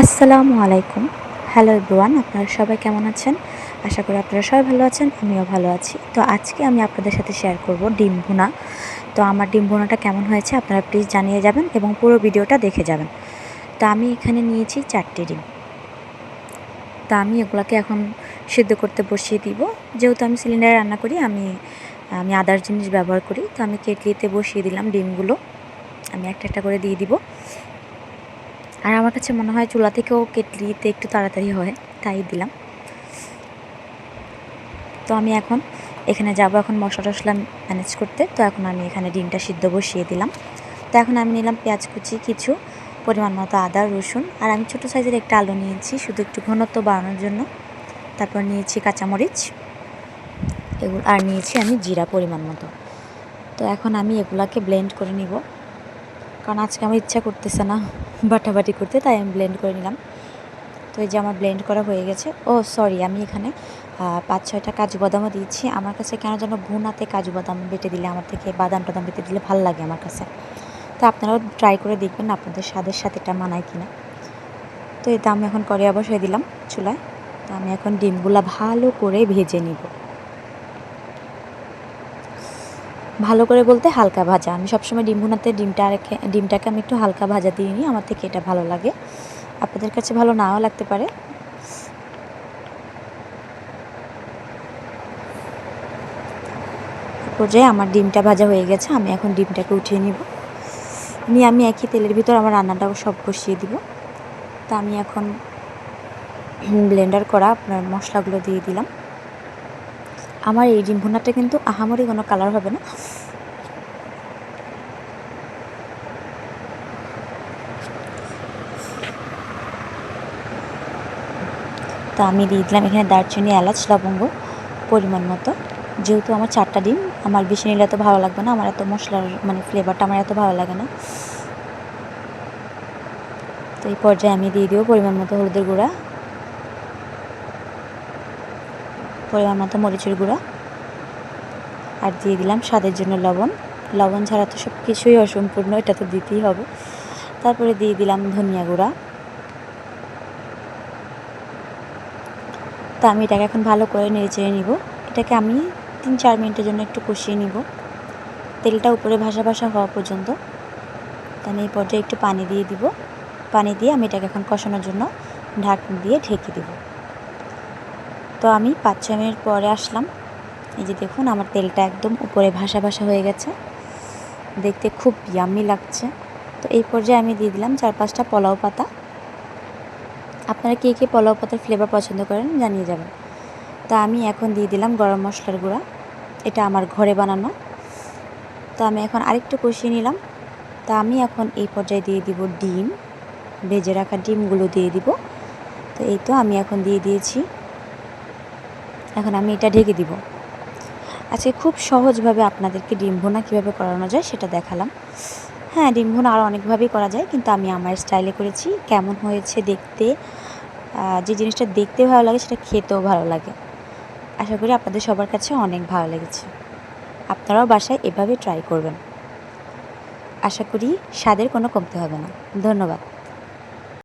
আসসালামু আলাইকুম। Hello everyone আপনারা সবাই কেমন আছেন? আশা করি আপনারা সবাই ভালো আছেন, আমিও ভালো আছি। তো আজকে আমি আপনাদের সাথে শেয়ার করব ডিম ভুনা। তো আমার ডিম ভুনাটা কেমন হয়েছে আপনারা প্লিজ জানিয়ে যাবেন এবং পুরো ভিডিওটা দেখে যাবেন। তো আমি এখানে নিয়েছি চারটে ডিম। তা আমি এগুলোকে এখন সিদ্ধ করতে বসিয়ে দিব। যেহেতু আমি সিলিন্ডারে রান্না করি, আমি আমি আদার জিনিস ব্যবহার করি। তো আমি কেটলিতে বসিয়ে দিলাম ডিমগুলো। আমি একটা একটা করে দিয়ে দিব। আর আমার কাছে মনে হয় চুলা থেকেও কেটলিতে একটু তাড়াতাড়ি হয়, তাই দিলাম। তো আমি এখন এখানে যাব, এখন মশলা টশলা ম্যানেজ করতে। তো এখন আমি এখানে ডিমটা সিদ্ধ বসিয়ে দিলাম। তো এখন আমি নিলাম পেঁয়াজ কুচি, কিছু পরিমাণ মতো আদা, রসুন। আর আমি ছোটো সাইজের একটা আলু নিয়েছি, শুধু একটু ঘনত্ব বাড়ানোর জন্য। তারপর নিয়েছি কাঁচামরিচ। এগুলো, আর নিয়েছি আমি জিরা পরিমাণ মতো। তো এখন আমি এগুলাকে ব্লেন্ড করে নিব। কারণ আজকে আমার ইচ্ছা করতেছে না বাটাবাটি করতে, তাই আমি ব্লেন্ড করে নিলাম। তো এই যে আমার ব্লেন্ড করা হয়ে গেছে। ও সরি আমি এখানে পাঁচ, ছয়টা কাজু বাদামও দিয়েছি। আমার কাছে কেন যেন ভুনাতে কাজু বাদাম বেটে দিলে, আমার থেকে বাদাম টাদাম বেটে দিলে ভালো লাগে আমার কাছে। তো আপনারাও ট্রাই করে দেখবেন আপনাদের স্বাদের সাথে এটা মানায় কিনা। তো এটা আমি এখন করে বসাই দিলাম চুলায়। তো আমি এখন ডিমগুলা ভালো করে ভেজে নিব। ভালো করে বলতে হালকা ভাজা। আমি সবসময় ডিম ভুনাতে ডিমটা রেখে ডিমটাকে আমি একটু হালকা ভাজা দিয়ে নিই, আমার থেকে এটা ভালো লাগে। আপনাদের কাছে ভালো নাও লাগতে পারে। পর্যায়ে আমার ডিমটা ভাজা হয়ে গেছে, আমি এখন ডিমটাকে উঠিয়ে নিব। নিয়ে আমি একই তেলের ভিতর আমার রান্নাটাও সব বসিয়ে দিব। তা আমি এখন ব্লেন্ডার করা আপনার মশলাগুলো দিয়ে দিলাম। আমার এই ডিম ভুনাটা কিন্তু আহামরি কোনো কালার হবে না। তো আমি দিয়ে দিলাম এখানে দারচিনি, এলাচ, লবঙ্গ পরিমাণ মতো। যেহেতু আমার চারটা ডিম, আমার বেশি নিলে এত ভালো লাগবে না, আমার এত মশলার মানে ফ্লেভারটা আমার এত ভালো লাগে না। তো এই পর্যায়ে আমি দিয়ে দিব পরিমাণ মতো হলুদের গুঁড়া। পরিমাণ মতো মরিচের গুঁড়া। আর দিয়ে দিলাম স্বাদের জন্য লবণ। লবণ ছাড়া তো সব কিছুই অসম্পূর্ণ, এটা তো দিতেই হবে। তারপরে দিয়ে দিলাম ধনিয়া গুঁড়া। তো আমি এটাকে এখন ভালো করে নেড়ে চেড়ে নিব। এটাকে আমি তিন চার মিনিটের জন্য একটু কষিয়ে নিব। তেলটা উপরে ভাসা ভাসা হওয়া পর্যন্ত। তো আমি এই পর্যায়ে একটু পানি দিয়ে দিব। পানি দিয়ে আমি এটাকে এখন কষানোর জন্য ঢাক দিয়ে ঢেকে দিব। তো আমি পাঁচ ছ মিনিট পরে আসলাম। এই যে দেখুন, আমার তেলটা একদম উপরে ভাসা ভাসা হয়ে গেছে। দেখতে খুব ইয়ামি লাগছে। তো এই পর্যায়ে আমি দিয়ে দিলাম চার পাঁচটা পোলাও পাতা। আপনারা কে কে পোলাও পাতার ফ্লেভার পছন্দ করেন জানিয়ে যাবেন। তো আমি এখন দিয়ে দিলাম গরম মশলার গুঁড়া। এটা আমার ঘরে বানানো। তো আমি এখন আরেকটু কষিয়ে নিলাম। তা আমি এখন এই পর্যায়ে দিয়ে দিব ডিম। ভেজে রাখা ডিমগুলো দিয়ে দিব। তো এই তো আমি এখন দিয়ে দিয়েছি। এখন আমি এটা ঢেকে দিব। আজকে খুব সহজভাবে আপনাদেরকে ডিম ভুনা কীভাবে করানো যায় সেটা দেখালাম। হ্যাঁ ডিম ভুনা আরও অনেকভাবেই করা যায়, কিন্তু আমি আমার স্টাইলে করেছি। কেমন হয়েছে দেখতে যে জিনিসটা দেখতে ভালো লাগে সেটা খেতেও ভালো লাগে। আশা করি আপনাদের সবার কাছে অনেক ভালো লেগেছে। আপনারাও বাসায় এভাবে ট্রাই করবেন। আশা করি স্বাদের কোনো কমতে হবে না। ধন্যবাদ।